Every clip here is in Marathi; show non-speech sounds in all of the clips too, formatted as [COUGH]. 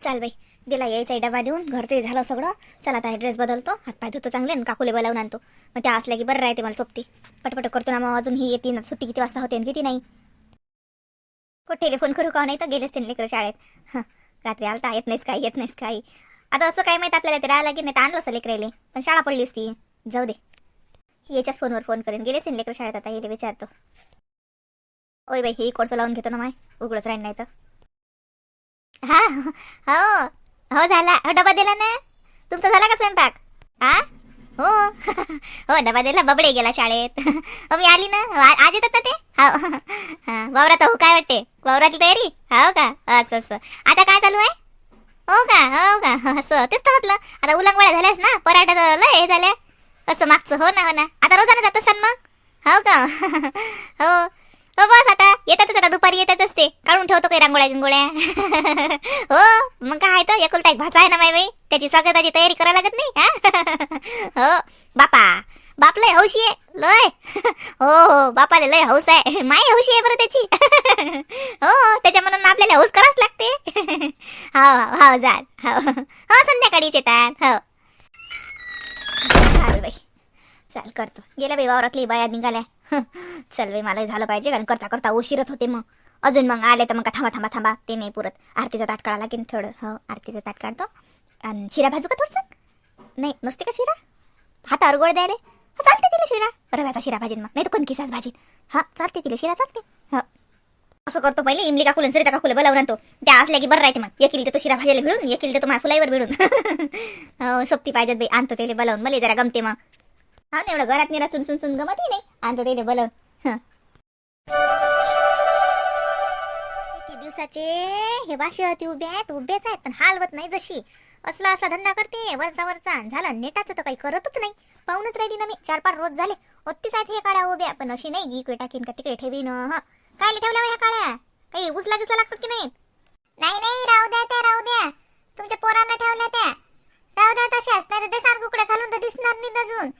चाल बाई दिला यायचा डबा देऊन घरचं झालं सगळं. चला आता ड्रेस बदलतो. हातपाय धुतो चांगले आणि काकुले बोलावून आणतो. मग त्या असल्या की बरं राहते मला सोपती पटपट करतो ना मग अजून ही येते ना. सुट्टी किती वाजता होते आणि किती नाही. कुठे टेलिफोन करू का हो? नाही तर गेलेच त्यांनी लेकर शाळेत. हं, रात्री आलता येत नाहीस काही येत नाहीस काही आता असं काय माहीत आपल्याला ते राहायला की नाही तर आणलं असं लेकरायले. पण शाळा पडलीच ती जाऊ दे. याच्याच फोनवर फोन करेन. गेलेच त्यांनी लेकर शाळेत आता येते विचारतो. ओय बाई हे कोडचं लावून घेतो ना माय. उघडच राहील नाही तर हा हो हो झाला. हो डबा दिला ना? तुमचा झाला का स्वयंपाक? हा हो. हो डबा दिला. बबडे गेला शाळेत. हो मी आली ना? हो, आज येतात ना ते? हो. वावरात हो काय वाटते? वावरातली तयारी? हो का? असं असं. आता काय चालू आहे? हो का? हो का? [LAUGHS] असं तेच तर म्हटलं. आता उलंगवड्या झाल्यास ना पराठा तर लय हे झाल्या. असं मागचं हो ना हो ना. आता रोजानं जात असाल मग? हो का? [LAUGHS] हो. हो, बस आता. येतातच आता. दुपारी येतातच ते. काढून ठेवतो काही रांगोळ्या गिंगोळ्या. [LAUGHS] हो मग काय आहे तर? एकुलता एक भाषा आहे ना माय बाई. त्याची स्वागताची तयारी करायला लागत नाही [LAUGHS] हो? बापा. बाप लय हौशी आहे. लय. [LAUGHS] हो हो बापाला लय हौस आहे. माई हौशी आहे बरं त्याची. हो त्याच्या मनानं आपल्याला हौस करावंच लागते. हो हो, हो जात हो. हो संध्याकाळीच येतात. हो. चाल बाई. चाल करतो. गेल्या बाई वावरातली बाया निघाल्या. [LAUGHS] चल बाई मला झालं पाहिजे कारण करता करता उशीरच होते मग. अजून मग आले तर मग का थांबा थांबा थांबा ते नाही पुरत. आरतीचा ताट काढायला लागेल थोडं. हो आरतीचा ताट काढतो. आणि शिरा भाजू का थोडंसं? नाही नसते का शिरा? हातावर गोड द्या रे. हा चालते तिला शिरा. रव्याचा शिरा भाजीन मग नाही तर कणकीचाच भाजीन. हा चालते तिला शिरा चालते. हो. असं करतो पहिले इमली काकुल आणि सरिता काकुले बोलावून आणतो. त्या असल्या की बरं राहते मग. एक तर तो शिरा भाजीला भिडून एक तर तो माझ्या फुलाईवर भिडून. [LAUGHS] हो सोबती पाहिजेत बाई. आणतो त्याला बोलावून. मला जरा गमते मग. हा ना एवढं घरात निरा सुन सुन सुन गमत नाही. आणतो ते बोलावून किती दिवसाचे हे वाशी उभे आहेत उभेच आहेत पण हालवत नाही जशी. असला असला धंदा करते वरचा वरचा. झालं नेटाचं तर काही करतच नाही. पाहूनच राहिली ना मी चार पाच रोज झाले. ओत्तीच आहेत हे काळ्या उभ्या पण अशी नाही इकडे टाकीन का तिकडे ठेवीन. हं. काय ठेवल्या ह्या काळ्या? काही उचला गिचला लागतात की नाही नाही नाही राहू द्या त्या राहू द्या. तुमच्या पोरांना ठेवल्या त्या. राहू द्या तशाच नाही तर ते सारखं घालून तर दिसणार नाही अजून.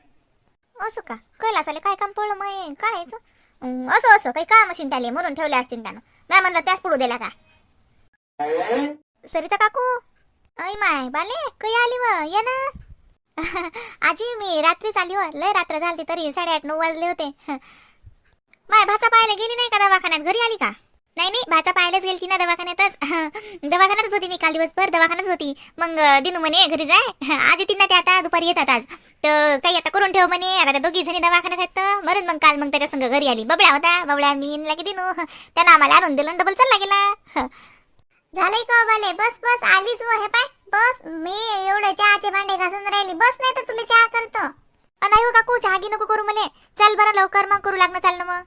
असं का? कैलासाले काय काम पडलं मग काढायचं? असं असं काही काम असेल त्याले म्हणून ठेवले असतील त्यानं. नाही म्हणलं त्याच पडू दिला का? सरिता काकू? अय माय बाले काही आली व? ये ना. [LAUGHS] आजी मी रात्रीच आली व. लय रात्र झाली तरी साडेआठ नऊ वाजले होते. [LAUGHS] माय भाचा पाहायला गेली नाही का दवाखान्यात? घरी आली का? नाही नाही भाचा पाहायलाच की ना दवाखान्यातच. दवाखान्यातच होती मी काल दिवसभर दवाखान्यातच होती. मग दिनू म्हणे घरी जाय. आज येतील ना ते आता दुपारी येतात आज. तर काही आता करून ठेव म्हणे. आता त्या दोघी जणी दवाखान्यात आहेत तर म्हणून मग काल मग त्याच्या संग घरी आली. बबड्या होता बबड्या मी लागे दिनू. त्यानं आम्हाला आणून दिलं डबल चालला गेला. झालंय का बाले बस बस आलीच व हे पाय. बस मी एवढं चहाचे भांडे घासून राहिली. बस नाही तर तुला चहा करतो. नाही हो काकू चहा घे नको करू मले. चल बरं लवकर मग करू लागणं चालणं मग.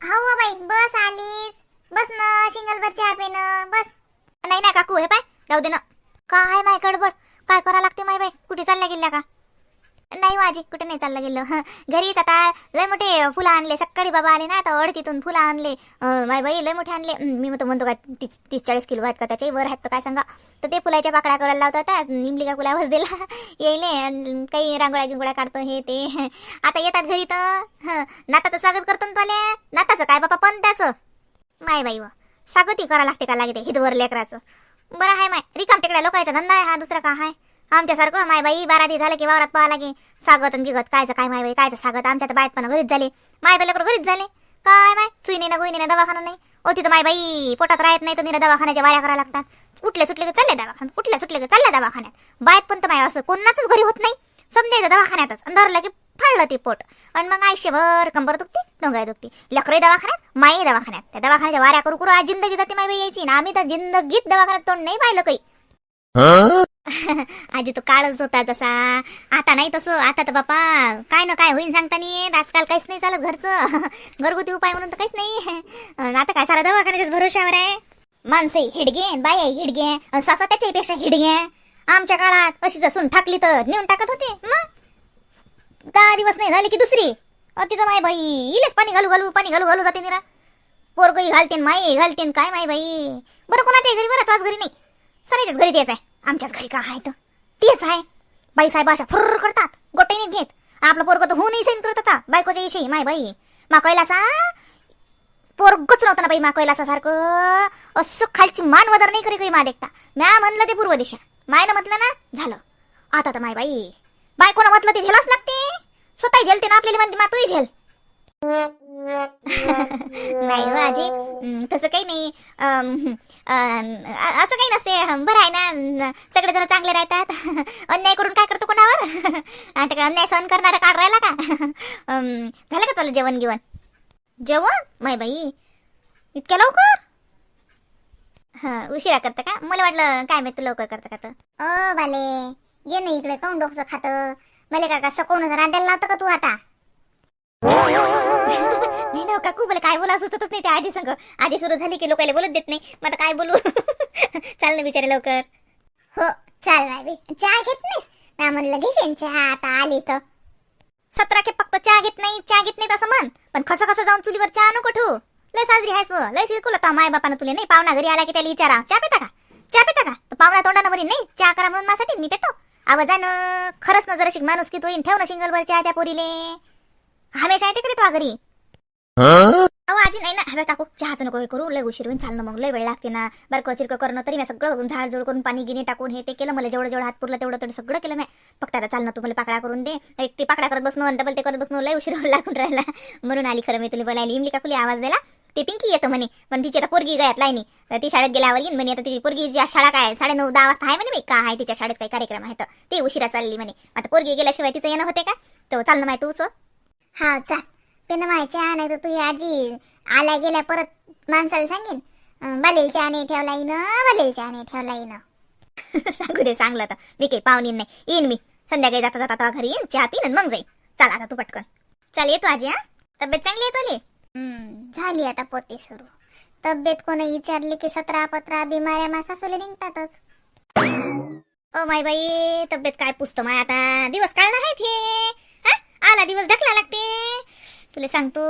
हो बाई बस आलीच. बस ना सिंगल वर चहा पेन बस. नाही ना काकू हे पाय जाऊ दे ना. काय माय गडबड? काय करा लागते माय बाई? कुठे चालल्या गेल्या का? नाही हो माझी कुठे नाही चाललं गेलं. घरीच आता लय मोठे फुलं आणले. सकाळी बाबा आले ना आता अडतीतून फुलं आणले. माय बाई लय मोठे आणले. मी म्हणतो म्हणतो का तीस तीस चाळीस किलो आहेत का त्याच्याही वर आहेत तर काय सांगा? तर ते फुलाच्या पाकळ्या करायला लावतो आता निमली का फुलावर दिला. [LAUGHS] येईले काही रांगोळ्या गिंगोळ्या काढतो हे ते. [LAUGHS] आता येतात घरी तर. हं, नाताचं स्वागत करतो ना तुला नाताचं काय बापा पण त्याचं? माय बाई व. सागती करा लागते का लागते? हिदवर लेकराचं. बरं आहे माय. रिकाम टेकड्या लोकांचा धंदा आहे हा दुसरा का आहे आमच्यासारखं माय बाई बारा दिवस झालं की वावरात पाहा लागे सागत आणि गिगत कायचं काय माय बाई कायचं सागत? आमच्या तर बायत पण घरीच झाले. माय बाई लेकर घरीच झाले. काय माय? चुईने ना गुईने ना दवाखाना नाही. ओ तिथं माय बाई पोटात राहत नाही तर निरा दवाखान्याच्या वाऱ्या करायला लागतात. कुठल्या सुटले की चालले दवाखान्यात? कुठल्या सुटले की चालल्या दवाखान्यात? बायत पण तर माय असं कोणाचंच घरी होत नाही. समजायचं दवाखान्यातच. धरलं की फाळलं ते पोट. आणि मग आयुष्यभर कंबर दुखते डोंगाय दुखते. लकरे दवाखान्यात माई दवाखान्यात. त्या दवाखान्याच्या वाऱ्या करू करू आज जिंदगी जाते माय बाई यायची. ना आम्ही तर जिंदगीत दवाखान्यात तोंड नाही पाहिलं काही. [LAUGHS] आजी तो काळच होता तसा. आता नाही तसं. आता तर बापा काय ना काय होईन सांगता नाही. आजकाल काहीच नाही चालत घरचं. [LAUGHS] घरगुती उपाय म्हणून तर काहीच नाही आता काय सारा दवाखान्याच्याच भरोशावर आहे? माणसे हिडगे बाय हिडगे सासा त्याच्याही पेक्षा हिडगे आमच्या काळात अशी जसून ठाकली तर नेऊन टाकत होते मग? दहा दिवस नाही झाले की दुसरी. अ, तिथं माय बाई इलेच पाणी घालू घालू पाणी घालू घालू जाते निरा. पोरगही घालतेन माई घालतेन काय माय बाई? बरं कोणाच्याही घरी बरं तुझ्याच घरी नाही. सरायच्याच घरी तेच आहे. आमच्याच घरी का आहे तर? तेच आहे. बाई साहेब अशा फुर्र करतात गोट्याने घेत. आपलं पोरग तर होऊनही सैन करत होता बायकोच्या इशे माय बाई. मा कैलासा? पोरगच नव्हतं ना बाई मा कैलासासारखं. असं खालची मान वदर नाही करी काही मा देखता. म्या म्हणलं ते पूर्व दिशा. मायनं म्हटलं ना झालं. आता तर माय बाई बायकोनं म्हटलं ते झेलच लागते स्वतः झेलते ना आपल्याला म्हणते मा तूही झेल. [LAUGHS] नाही हो आजी तसं काही नाही. अं, अं, असं काही नसते. बरं आहे ना सगळे सगळेजण चांगले राहतात. [LAUGHS] अन्याय करून काय करतो कोणावर? [LAUGHS] आता काय अन्याय सहन करणारा काढ राहिला का? अं, झालं का तुला जेवण गिवण जेवण? माय बाई इतक्या लवकर? हा उशिरा करतं का? मला वाटलं काय माहिती लवकर करतं का तर. ओ बाले ये ना इकडे काऊन डोकं खात? मले का का सकवून रांडायला लावतं का तू आता? नाही ना काकू मला काय बोला सुचतच नाही त्या आजी संग. आजी सुरू झाली की लोकांना बोलत देत नाही. मग आता काय बोलू? [LAUGHS] चाल ना बिचारे लवकर. हो चाल नाही बे. चहा घेत नाहीस? ना म्हणलं घेशील चहा आता आली तर सतरा के फक्त चहा घेत नाही चहा घेत नाही असं म्हण. पण कसं कसं जाऊन चुलीवर चहा नको ठेवू. लय साजरी आहेस व. लय शिरकुल तर माय बापानं तुले नाही? पाहुणा घरी आला की त्याला विचारा चहा पिता का? चहा पिता का? तो पाहुणा तोंडानं म्हणे नाही? चहा करा म्हणून माझ्यासाठी मी पितो. आवाजानं खरंच ना. जरा शिक माणूस की तू ठेव ना शिंगलवर चहा त्या पोरीले. हमेशा येते कधी तो घरी? आजी नाही ना हव्या काकू. चहाचं नको हे करू. लय उशीर होईन चालणं मग. लय वेळ लागते ना. बरं चिरकं करणं तरी मी सगळं झाडजोड करून पाणी गिनी टाकून हे ते केलं. मला जेवढं जेवढं हात पुरलं तेवढं तेवढं सगळं केलं मी. फक्त आता चालणं तू मला पाकडा करून दे. एक ते पाकडा करत बसणं डबल ते करत बसणं लय उशीर [LAUGHS] लागून राहिला. म्हणून आली खरं मी तुला बोलायला. इमली काकुली आवाज दिला. ते पिंकी येतं म्हणे. पण तिची आता पोरगी गयात लाईनी. ती शाळेत गेल्यावर येईन म्हणे. आता ती पोरगी जी शाळा काय साडे नऊ दहा वाजता आहे म्हणे मी का आहे तिच्या शाळेत काही कार्यक्रम आहे तर? ते उशिरा चालली म्हणे. आता पोरगी गेल्याशिवाय तिचं येणं होते का? तर चालणं माहिती तूच हो. हा चाल. पेन व्हायच्या चहा नाही तर तुझी आजी आल्या गेल्या परत माणसाला सांगेन. अं, बालेल चहा नाही ठेवला येईन बालेल चहा नाही ठेवला येईन [LAUGHS] सांगू दे सांगलं तर. मी काही पाहुणी नाही. येईन मी. संध्याकाळी जाता जाता घरी येईन चहा पिन मग जाईन. चला आता तू पटकन. चल येतो आजी हा. तब्येत चांगली येतो तुली झाली आता पोते सुरू. तब्येत कोणी विचारली की सतरा पत्रा बिमाऱ्या मासासोले निघतातच. ओ माय बाई तब्येत काय पुसतं माय आता? दिवस काढणार आहे ते आला दिवस ढकला लागते. तुला सांगतो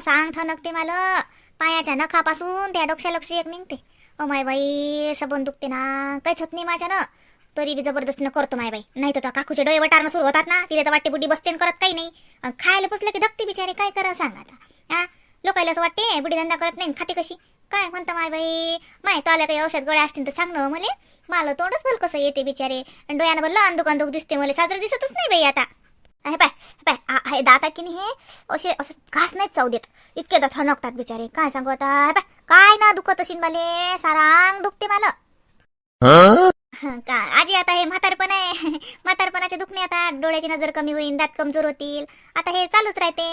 सांग ठणक ते मला. पायाच्या नखापासून त्या डोक्या लक्ष एक निघते. ओ माय बाई सबन दुखते ना काहीच होत नाही माझ्यानं. तरी बी जबरदस्तीनं करतो माय बाई. नाही तर काकूचे डोळे वटारणं सुरू होतात ना. तिला तर वाटते बुड्डी बसते करत काही नाही. खायला पुसलं की धकते बिचारे काय करा सांग आता. हा लोकायला असं वाटते बुडी धंदा करत नाही खाते कशी? काय म्हणता माय बाई? माय तो आल्या काही औषध गोळ्या असतील तर सांग ना हो मले. मला तोंडच भल कसं येते बिचारे. आणि डोळ्यानं भरलं अंदुक अंदुक दिसते मला. साजरं दिसतच नाही बाई आता. हे पाय पाय हे दात की नाही हे? असे असं घास नाहीत चाव देत। इतके तर ठणकतात बिचारे। काय सांगू आता हे पाय काय ना दुखत असेल मले सारांग दुखते मला। का आजी आता हे म्हातारपण आहे म्हातारपणाचे दुखणे आता डोळ्याची नजर कमी होईल दात कमजोर होतील आता हे चालूच राहते।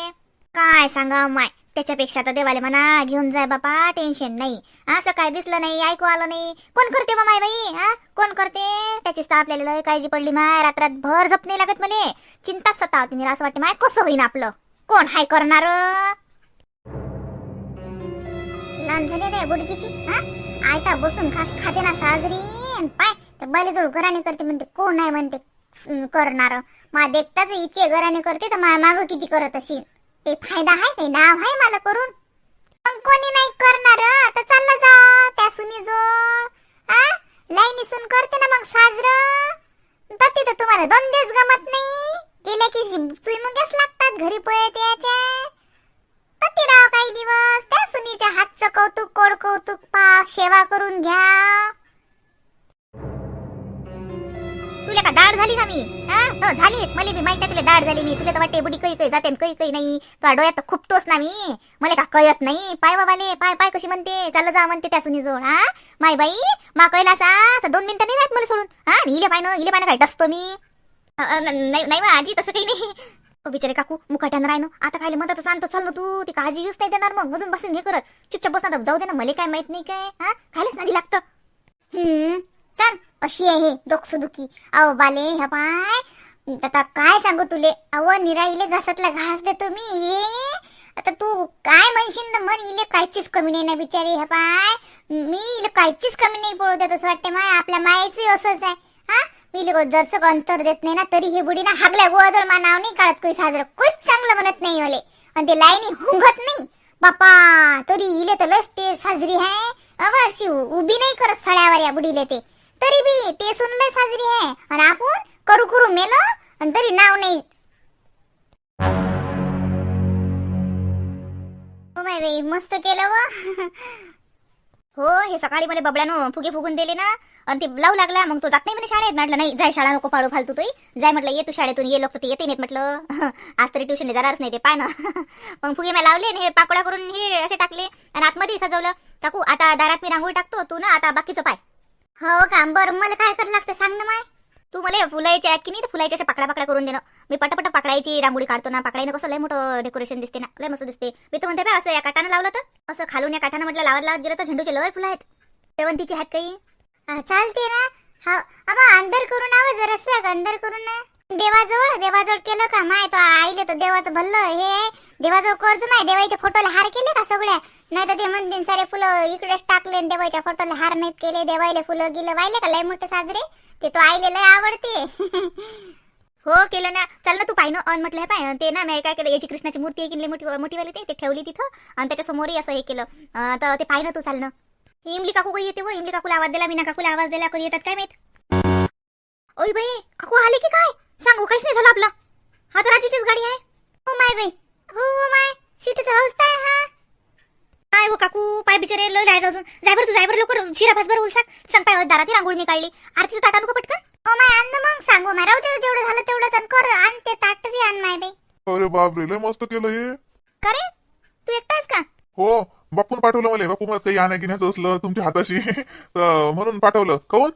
काय सांगा माय त्याच्यापेक्षा तर देवाले म्हणा घेऊन जाय बापा टेन्शन नाही. असं काय दिसलं नाही ऐकू आलं नाही. कोण करते बा माय बाई हा? तर आपल्याला लय काळजी पडली माय. रात्रात भर झोप नाही लागत मले स्वतः होती मला असं वाटते माय. कसं होईन आपलं? कोण हाय करणार? लहान झाली रे गुडकीची हा? आयता बसून खास खाते ना साजरी. पाय तर बालेजोड घराने करते म्हणते. कोण आहे म्हणते करणार. मा देखताच इतके घराने करते तर मा माग किती करत असेल ते फायदा आहे ते नाव आहे मला करून. मग कोणी नाही करणार. तर चाललं जा त्या सुनी जोड हा लाईनी सुन करते ना मग साजर. तर तिथं तुम्हाला दोन दिवस गमत नाही. गेल्या की चुईमुगेच लागतात घरी पळत याच्या पती राव काही दिवस त्या सुनीच्या हातचं कौतुक कोड कौतुक पा सेवा करून घ्या. का दाढ झाली का मी. हा? हो, झालीच. मला बी माहिती तुला दाढ झाली मी. तुला तर वाटते बुडी काही काही जाते आणि काही काही नाही. का डोळ्यात खुपतोस ना मी. मला का कळत नाही? पाय बाबाले पाय पाय कशी म्हणते? चाल जा म्हणते त्या सुनी जोड हा? माय बाई मा कळला असा? दोन मिनिटं नाही राहत मला सोडून. हा? इले पाय इले पाय काय डसतो मी? नाही मग आजी तसं काही नाही. बिचारे काकू मुखाट्यानं राहिनो आता खायला मदत आणतो चाल ना तू. ती काळजी यूज नाही देणार मग. अजून बसून हे करत. चुपचाप बसणार जाऊ दे ना. मला काय माहीत नाही काय. हा? खायलाच नाही लागतं. अशी आहे डोकसं दुखी अहो बाले ह्या पाय आता काय सांगू तुले? अव निराईले घासातला घास देतो मी. ये आता तू काय म्हणशील ना म्हण इले कायचीच कमी नाही ना बिचारी ह्या पाय मी इले कायचीच कमी नाही पळू देत असं वाटते माय. आपल्या मायेच असंच आहे. हा? मी इले जरसं अंतर देत नाही ना तरी हे बुडी ना हागल्या गोवाजवळ मा नाव नाही काढत काही साजरं. कुछ चांगलं म्हणत नाही ओले आणि ते लाईनी हुंगत नाही. बापा तरी इले तर लस ते साजरी आहे. अव अशी उभी नाही करत सळ्यावर या बुडीले ते. तरी बी ते सुनले साजरी आहे. आणि आपण करू करू मेलो आणि तरी नाव नाही. हो माय बाई मस्त केलं व. हो हे सकाळी मला बबड्यानं फुगे फुगून दिले ना. आणि ते लावू लागला मग तो जात नाही म्हणे शाळेत. म्हटलं नाही जाय शाळा नको पाळू फालतू तोही जाय म्हटलं ये तू शाळेतून ये लोक ते येते नाहीत म्हटलं. [LAUGHS] आज तरी ट्युशनला जाणारच नाही ते पाय ना. [LAUGHS] मग फुगे मी लावले आणि हे पाकोडा करून हे असे टाकले आणि आतमध्ये सजवलं. टाकू आता दारात मी रांगोळी टाकतो तू ना आता बाकीचं पाय. हो का? बरं मला काय करावं लागतं सांग ना माय. तू मला फुलायच्या आहेत की नाही फुलायच्या अशा पाकड्या पाकड्या करून देणं मी पटापट पाकडायची रांगोळी काढतो ना पाकडाईनं कसं लय मोठं डेकोरेशन दिसते ना लय मस्त दिसते. मी तर म्हणते बा असं या काठानं लावलं तर? असं खालून या काठानं म्हटलं लावत लावत गेलं तर झेंडूचे लय फुलं आहेत. शेवंतीचे आहेत काही? हा, चालते ना. हा अबा अंदर करून आव जरा अंदर करून ना. देवाजवळ देवाजवळ केलं का? माय तो आईले तर देवाचं भल्लं हे देवाजवळ कर्ज माय देवाच्या फोटोला हार केले का सगळ्या? नाही तर ते म्हणते सारे फुलं इकडेच टाकले देवाच्या फोटोला हार नाहीत केले. देवायले फुलं गिलं वाहिले का? लय मोठे साजरे. ते तो आईले लय आवडते. [LAUGHS] हो केलं ना. चल ना तू पाहिनं अन म्हटलं पाय. ते ना मी काय केलं याची कृष्णाची मूर्ती आहे मोठी मोठी वाली ते ठेवली तिथं. आणि त्याच्या समोरही असं हे केलं. तर ते पाहिनं तू चालणं. इमली काकू काही येते व इमली काकूला आवाज दिला मीना काकूला आवाज दिला कधी येतात काय माहीत? ओय बाई काकू आले की काय? सांगू काहीच नाही झालं आपलं. हा तर राजूचीच गाडी आहे. हो माय बाई. हो हो माय. सीटचा अवस्था आहे हा. काय हो काकू? पाय बिचारे लय राहिलं अजून. जाय बरं तू जाय बरं लवकर. शिरा भास बरं उलसाक. सांग पाय दारात रांगोळी निकाळली. आरतीचं ताटा नको पटकन? हो माय आण ना मग. सांगू माय. राहू दे जेवढं झालं तेवढंच आणि. कर आण ते ताट बी आण माय बाई. अरे बापरे लय मस्त केलं हे. का रे? तू एकटाच का? हो बापून पाठवलं मला. बापू मला काही आणा घेण्याचं असलं तुमच्या हाताशी. [LAUGHS] तर म्हणून पाठवलं. अह,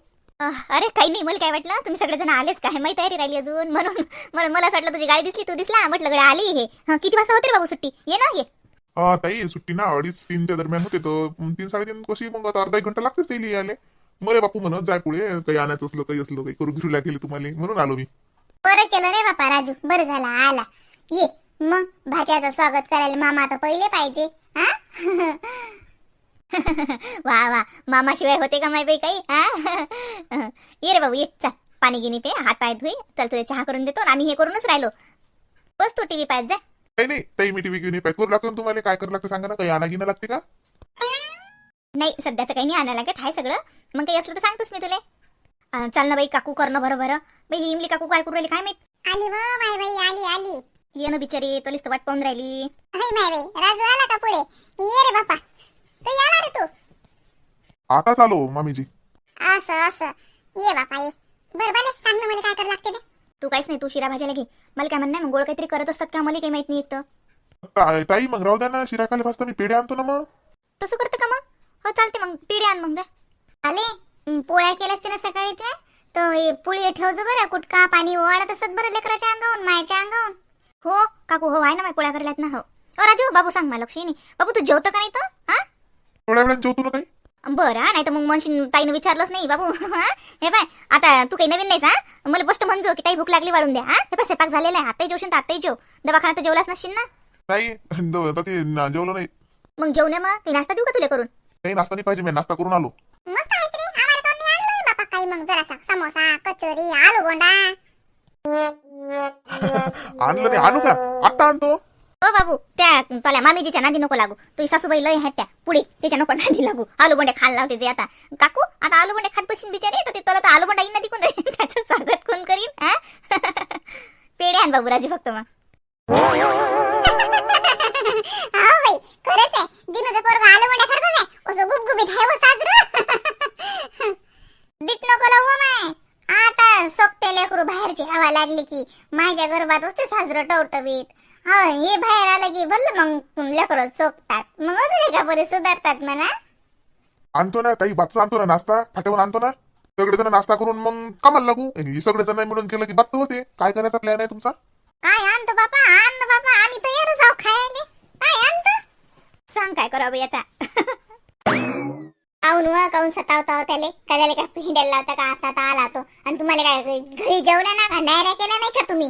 अरे काही नाही मला काय वाटलं? तुम्ही सगळेजण आलेच काय माहिती तयारी राहिली अजून. म्हणून म्हणून मला असं वाटलं तुझी गाडी दिसली तू दिसला. म्हटलं गड्या आली हे. हं, किती वाजता होते रे बाबू सुट्टी? ये ना ये. अं, ताई सुट्टी ना अडीच तीनच्या दरम्यान होते. तर तीन साडेतीन कशी? मग आता अर्धा एक घंटा लागतेच त्याला यायला. मरे बापू म्हणत जाय पुढे. काही आणायचं असलं काही असलं काही करू घेऊ लागेल तुम्हाला. म्हणून आलो मी. बरं केलं रे बापा राजू. बरं झालं आला. ये. मग भाज्याचं स्वागत करायला मामा आता पहिले पाहिजे. हा? [LAUGHS] [LAUGHS] वा वा. मामाशिवाय होते का माय बाई काही? हा? [LAUGHS] ये रे बाबू ये. चल. पाणी गिनी पे हात पाय धुई. चल तुला चहा करून देतो आणि आम्ही हे करूनच राहिलो. बस तू टीव्ही पाहत जा. काही नाही. ताई मी टीव्ही घेऊन पाहिजे करू लागतो तुम्हाला? काय करावं लागतं सांगा ना? काही आणा घेणं लागते का? नाही सध्या तर काही नाही आणायला लागत. हाय सगळं. मग काही असलं तर सांगतोस मी तुला. चल ना बाई काकू करणं बरं बरं बाई ही इमली काकू काय करू राहिली काय माहीत? आली व माय बाई आली आली. ये ना बिचारी तुला वाट पाहून राहिली. हाय माय बाई. राजू आला का पुढे? ये रे बापा तू येणार तू. आता चालो मामीजी. असं असं. ये बापा ये. बरं बरं. सांग ना मला काय करावं लागते ते. तू काहीच नाही तू शिरा भाज्याला घे. मला काय म्हणणं मग गोळ काहीतरी करत असतात का मला काही माहीत नाही एक तर ता- ताई मग राहू द्या ना शिराखाली भाजता मी पेढे आणतो ना मग. तसं करतं का मग? हो चालते मग. पिढी आण मग जा. आले? पोळ्या केल्या असते ना सकाळी त्या. तर हे पोळी ठेवजो बरं. कुटका पाणी ओवाळत असतात बरं लेकराच्या अंगावून मायच्या अंगावून हो काकू हो आहे ना माझ्या पोळ्या करल्यात ना हो. राजू बाबू सांग मला लक्ष्मी बाबू तू जेवतं का नाही तर हा? थोड्या वेळात जेवतो ना ताई? बरं नाही तर मग म्हणशील ताईनं विचारलंच नाही बाबू. हा? हे पाय आता तू काही नवीन नाहीस हा? मला स्पष्ट म्हणजो की ताई भूक लागली वाढून द्या हा? हे पाय स्वयंपाक झालेला आहे आताही जेवशील तर आताही जेव. तर जेवलाच नसशील ना? नाही द- आता ते ना- जेवलं नाही. मग जेवणे मग काही नाश्ता देऊ का तुला करून? काही नाश्ता नाही पाहिजे मी नाश्ता करून आलो. आम्हाला कोणी आणलं बापा काही मग जरासा समोसा कचोरी आलू गोंडा. [LAUGHS] आणलं नाही आणू का? आत्ता आणतो. ओ बाबू त्या तुला मामीजीच्या नादी नको लागू. तुझी सासूबाई लय आहेत त्या पुढे त्याच्या नको नादी लागू. आलू बंडे खायला लावते ते आता. काकू आता आलू बंडे खात बसून बिचारे? तर ते तुला तर आलू बंडा येईन ना तिकून त्याचं स्वागत कोण करीन? हा? [LAUGHS] पेढे आण बाबू राजू फक्त मग. [LAUGHS] हो बाई खरंच आहे. दिनूचं पोरग आलू गोंडा सारखंच आहे. असं गुबगुबीत आहे हो साजरं. [LAUGHS] दिट नको लावू हो माय. आता सोपते लेकरू बाहेरची हवा लागली की. माझ्या गर्भात असते साजरं टवटवीत. हा हे बाहेर आलं की भल्ल मग लेकरं सोपतात मग अजून एका परी सुधारतात म्हणा. आणतो ना ताई बातचा आणतो ना नाश्ता. फाट्यावर आणतो ना. सगळे जण नाश्ता करून मग कामाला लागू. हे सगळे जण मिळून केलं की बात होते. काय करायचा प्लॅन आहे तुमचा? काय आणतो बापा आण ना बापा आम्ही तयारच आहो खायला. काय आणतो? सांग काय करावं आता. [LAUGHS] काऊन व काऊन सतावता त्याले? कदाले का हिंडायला लावता का? आता आला तो. आणि तुम्हाला काय घरी जेवल्या ना का? नायऱ्या केल्या नाही का तुम्ही?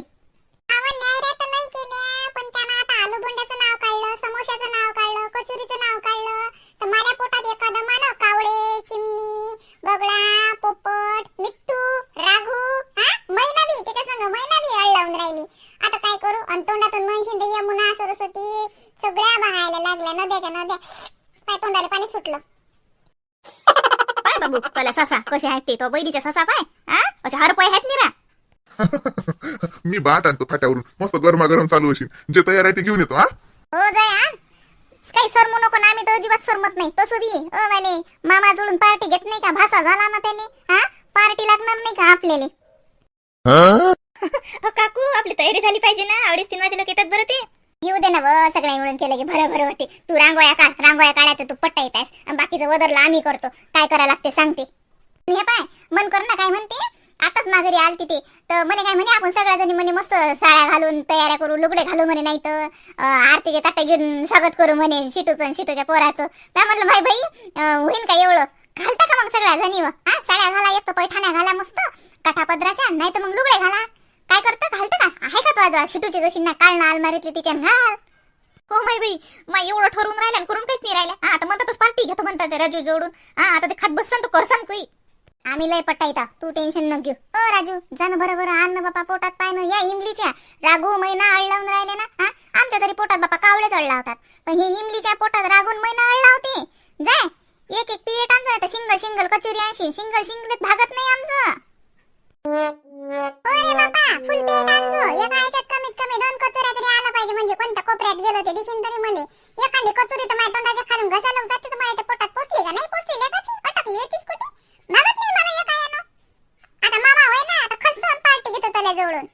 कचोरीचं नाव काढलं. तर माझ्या पोटात एखादं मानव कावळे चिमणी बगडा पोपट मिट्टू राघू हा? मैना बी त्याच्या संग मैना बी अळ लावून राहिली. आता काय करू? आणि तोंडातून म्हणशील तर यमुना सरस्वती सगळ्या बहायला लागल्या नद्याच्या नद्या. काय तोंडाला पाणी सुटलं. पाय बाबू तुला ससा कसे आहेत ते? तो बहिणीच्या ससा पाय हा? अशा हर पाय आहेत निरा. [LAUGHS] मी भात आणतो फाट्यावरून. मस्त गरमागरम चालू असेल जे तयार आहे ते घेऊन येतो हा? हो जाय आण सरमत नाही. तसं बी अ वाले मामा जोडून पार्टी घेत नाही का? भाषा झाला ना त्याले? हा? पार्टी लागणार नाही का आपल्याला? [LAUGHS] काकू आपली तयारी झाली पाहिजे ना? अडीच तीन वाजे लोक येतात बरं ते. येऊ दे ना व सगळ्या मिळून केलं की भरं भरं होते. तू रांगोळ्या काढ रांगोळ्या काढायचं तू पट्टा येत आणि बाकीचं वदरला आम्ही करतो. काय करायला लागते सांगते. आणि हे पाय मन कर ना काय म्हणते? आताच माघारी आलती ते. तर म्हणे काय म्हणे आपण सगळ्या जणी म्हणे मस्त साड्या घालून तयाऱ्या करू लुगडे घालू म्हणे नाही तर आरतीचे ताटे घेऊन स्वागत करू म्हणे शिटूचं आणि शिटूच्या पोराचं. काय म्हणलं भाई भाई होईन का एवढं? घालता का मग सगळ्या जणी हा साड्या घाला एक तर पैठाण्या घाला मस्त काठापदराच्या नाही तर मग लुगडे घाला. काय करता? घालतं का? आहे का तो आज शिटूची जशी ना काढणं अलमारीतली तिच्या घाल. हो माय बाई मग एवढं ठरवून राहिलं करून काहीच नाही राहिलं. आता म्हणतातच पार्टी घेतो म्हणतात ते राजू जोडून. हा आता ते खात बससान तू करसान काही आम्ही लय पट्टा तू टेन्शन न घेऊ. अ राजू जा ना आण ना बापा पोटात पाय ना या इमलीच्या. रागू महिना अळलावून राहिले ना हा? आमच्या तरी पोटात बापा कावळेच अळला होतात. पण हे इमलीच्या पोटात रागून महिना अळला होते. जाय एक एक पिलेट आणतो तर सिंगल सिंगल कचोरी आणशी सिंगल सिंगल भागत नाही आमचं. अरे बापा फुल आणजो. एका कमीत कमी दोन कचोऱ्या तरी पाहिजे. म्हणजे कोणत्या कोपऱ्यात गेलो ते तरी मले. एखादी कचोरी तर माझ्या तोंडाच्या खालून जाते तर माझ्या पोटात पोचली का? नाही पोचली लेकाची? अटकली येतीच कुठे? मागत नाही मला एका यानं आता मामा होय ना आता खसून त्याला जवळून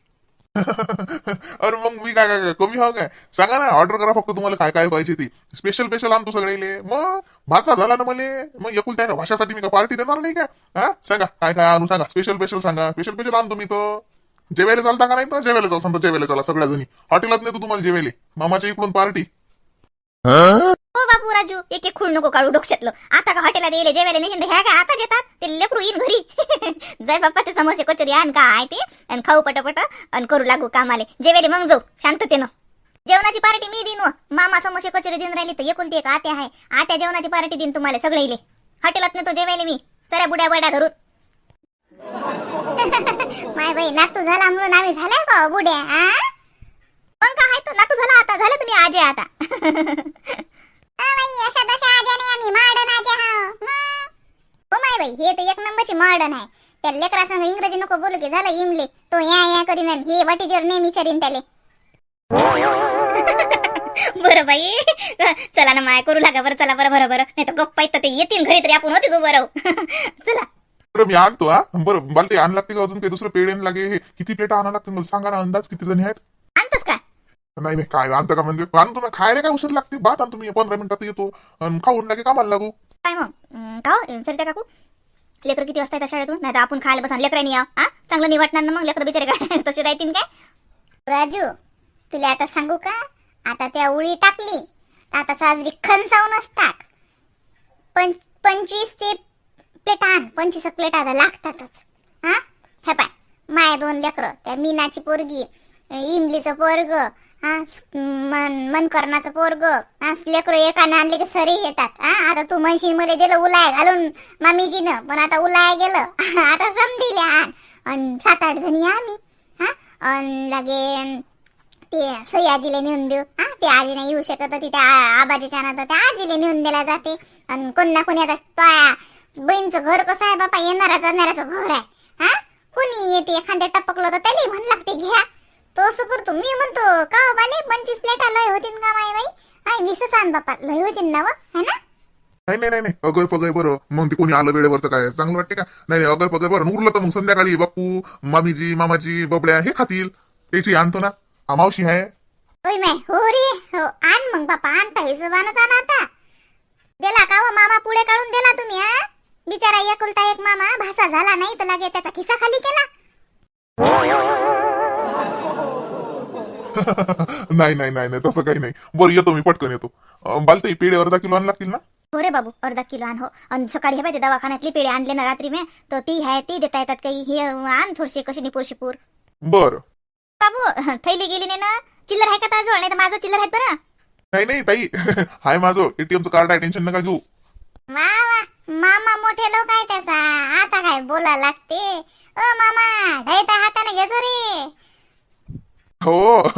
[LAUGHS] अरे मग मी काय काय काय? कमी हवं काय? सांगा ना ऑर्डर करा फक्त तुम्हाला काय काय पाहिजे ती. स्पेशल स्पेशल आणतो सगळे मग भाचा झाला ना मले? मग एकुलत्या का भाषासाठी मी का पार्टी देणार नाही का? हा? सांगा काय काय आणू सांगा? स्पेशल स्पेशल सांगा. स्पेशल स्पेशल आणतो मी तो. जेवायला चालता का नाही तर जेवायला चाल सांगतो जेवायला चला सगळ्या जणी हॉटेलात नेतो तुम्हाला जेवायला. मामाच्या इकडून पार्टी हो बापू राजू एक एक खुळ नको काढू डोक्यातलं. आता का हॉटेलला दिले जेवायला नाही ह्या का आता घेतात? ते लेकरू येईन घरी. [LAUGHS] जय बाप्पा ते समोसे कचोरी आण का आहे ते आणि खाऊ पटापट आणि करू लागू कामाले. जेवायला मग जाऊ शांततेनं. जेवणाची पार्टी मी देईन मामा समोसे कचोरी देऊन राहिली तर एकूण ते एक आत्या आहे. आत्या जेवणाची पार्टी देईन तुम्हाला सगळे इले हॉटेलात नेतो जेवायला मी. सऱ्या बुड्या बड्या धरून. [LAUGHS] माय बाई नातू झाला म्हणून आम्ही झाल्या का हो, बुड्या मग काय आहे तर नातू झाला आता झालं तुम्ही आजे आता. [LAUGHS] अशा दशा आज्या नाही आम्ही मॉडर्न आज्या हाव. हो माय बाई हे तर एक नंबरची मॉडर्न आहे. त्या लेकरा संग इंग्रजी नको बोलू की झालं इमले. तो या या करीन आणि हे वाटीजर नेहमी विचारीन त्याले. [LAUGHS] बरं बाई. चला ना माय करू लागा बरं चला बरं बरं बरं. नाही तर गप्पा येतं ते येतील घरी तरी आपण होते बरं [LAUGHS] चला. बरं मी आणतो हा. बरं मला ते आण लागते का अजून काही दुसरं पेढेन लागे? हे किती प्लेट आणा लागते मला? सांगा ना अंदाज किती जणी आहेत? नाही नाही काय आणतं का म्हणजे आणतो ना खायला काय उशीर लागते? बात आणतो मी पंधरा मिनिटात येतो आणि खाऊन लागे कामाला लागू. काय मग? अं, का हो सरिता काकू. लेकर किती वाजता येतात शाळेतून? नाही तर आपण खायला बसा लेकरांनी या. हा? चांगलं नाही वाटणार ना मग? लेकर बिचारे काय? [LAUGHS] तसे राहतील काय? राजू तुला आता सांगू का? आता त्या उळी टाकली आता साजरी खनसावूनच टाक. पंच पंचवीस ते प्लेट आण. पंचवीस प्लेट आता लागतातच. हा? हे पाय माय दोन लेकरं त्या मीनाची पोरगी इमलीचं पोरग मन मन करण्याचं पोरग. हा लेकरं एकाने आणले की सरी येतात. हा आता तू म्हणशील मला दिलं उलाय घालून मामीजीनं. पण आता उलाय गेलं. [LAUGHS] आता समजिले आण आणि सात आठ जणी आम्ही. हा? आणि लागे ते सयाजीला नेऊन देऊ. हा? ते आजी नाही येऊ शकत तिथे आबाजीच्या ना त्या आजीला नेऊन दिला जाते. आणि कोण ना कोणी आता बहीणचं घर कसं आहे बापा? येणारा जाणाऱ्याचं घर आहे. हा? कोणी येते एखाद्या टपकलं तर त्याला म्हण लागते घ्या. तो असं करतो. मी म्हणतो का हो बाले? पंचवीस प्लेटा लय होतीन का माय बाई? हाय वीसच आण बापा. लय होतीन ना व है ना? नाही नाही नाही नाही अगय पगय बरं. मग ते कोणी आलं वेळेवर तर काय? चांगलं वाटते का? नाही नाही, अगय पगय बरं. उरलं तर मग संध्याकाळी बाप्पू मामीजी मामाजी बबड्या हे खातील. त्याची आणतो ना. हा मावशी आहे. होय माय हो रे. हो आण मग बापा. आणता हिशोबानच आण आता. दिला का हो मामा? पुढे काढून दिला तुम्ही हा? बिचारा एकुलता एक मामा. भाषा झाला नाही तर लागे त्याचा खिसा खाली केला. [LAUGHS] नाही नाही नाही नाही तसं काही नाही. बरं येतो मी पटकन येतो. बालते पेढे अर्धा किलो आण लागतील ना? हो रे बाबू अर्धा किलो आण हो. आणि सकाळी हे पाहिजे दवाखान्यातली पेढे आणले ना रात्री मी तर ती आहे ती देता येतात काही. हे आण थोडीशी कशी निपूर शिपूर बरं. बाबू [LAUGHS] थैली गेली नाही ना? चिल्लर आहे का ताजवळ नाही तर माझं चिल्लर आहेत बरं. नाही नाही ताई. [LAUGHS] हाय माझं. एटीएमचं कार्ड आहे टेन्शन नका घेऊ. वा वा. मामा मोठे लोक आहे त्याचा. आता काय बोला लागते? ओ मामा ढयता हाताने घेतो रे おお [LAUGHS]